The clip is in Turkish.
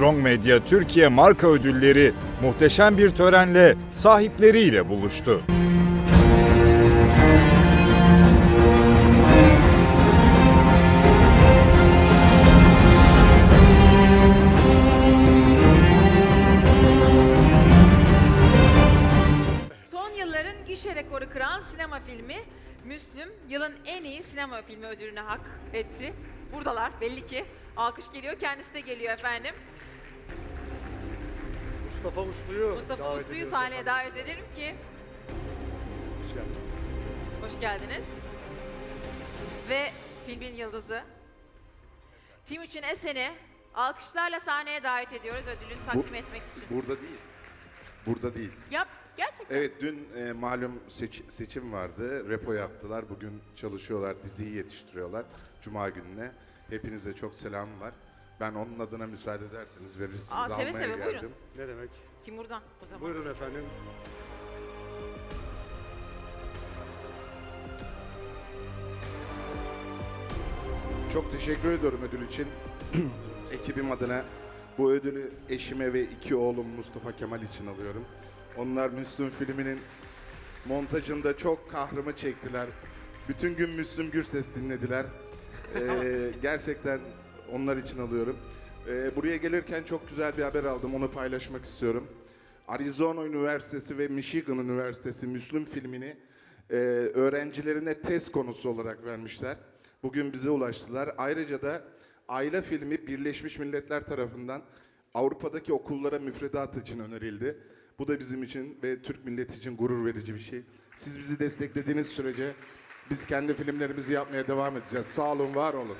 Young Medya Türkiye Marka Ödülleri muhteşem bir törenle sahipleriyle buluştu. Son yılların gişe rekoru kıran sinema filmi Müslüm yılın en iyi sinema filmi ödülünü hak etti. Buradalar belli ki. Alkış geliyor. Kendisi de geliyor efendim. Mustafa Uslu'yu Mustafa davet Uslu'yu ediyoruz sahneye efendim. davet ederim ki. Hoş geldiniz. Hoş geldiniz. Ve filmin yıldızı Timuçin Esen'i alkışlarla sahneye davet ediyoruz ödülünü takdim etmek için. Burada değil. Burada değil. Yap gerçekten. Evet dün e, malum seç- seçim vardı. Repo yaptılar. Bugün çalışıyorlar. Diziyi yetiştiriyorlar. Cuma gününe. Hepinize çok selam var. Ben onun adına müsaade ederseniz verirsiniz. Aa, seve Almaya seve, geldim. buyurun. Ne demek? Timur'dan o zaman. Buyurun efendim. Çok teşekkür ediyorum ödül için. Ekibim adına bu ödülü eşime ve iki oğlum Mustafa Kemal için alıyorum. Onlar Müslüm filminin montajında çok kahrımı çektiler. Bütün gün Müslüm Gürses dinlediler. Ee, gerçekten onlar için alıyorum. Ee, buraya gelirken çok güzel bir haber aldım. Onu paylaşmak istiyorum. Arizona Üniversitesi ve Michigan Üniversitesi Müslüm filmini e, öğrencilerine test konusu olarak vermişler. Bugün bize ulaştılar. Ayrıca da Ayla filmi Birleşmiş Milletler tarafından Avrupa'daki okullara müfredat için önerildi. Bu da bizim için ve Türk milleti için gurur verici bir şey. Siz bizi desteklediğiniz sürece biz kendi filmlerimizi yapmaya devam edeceğiz. Sağ olun, var olun.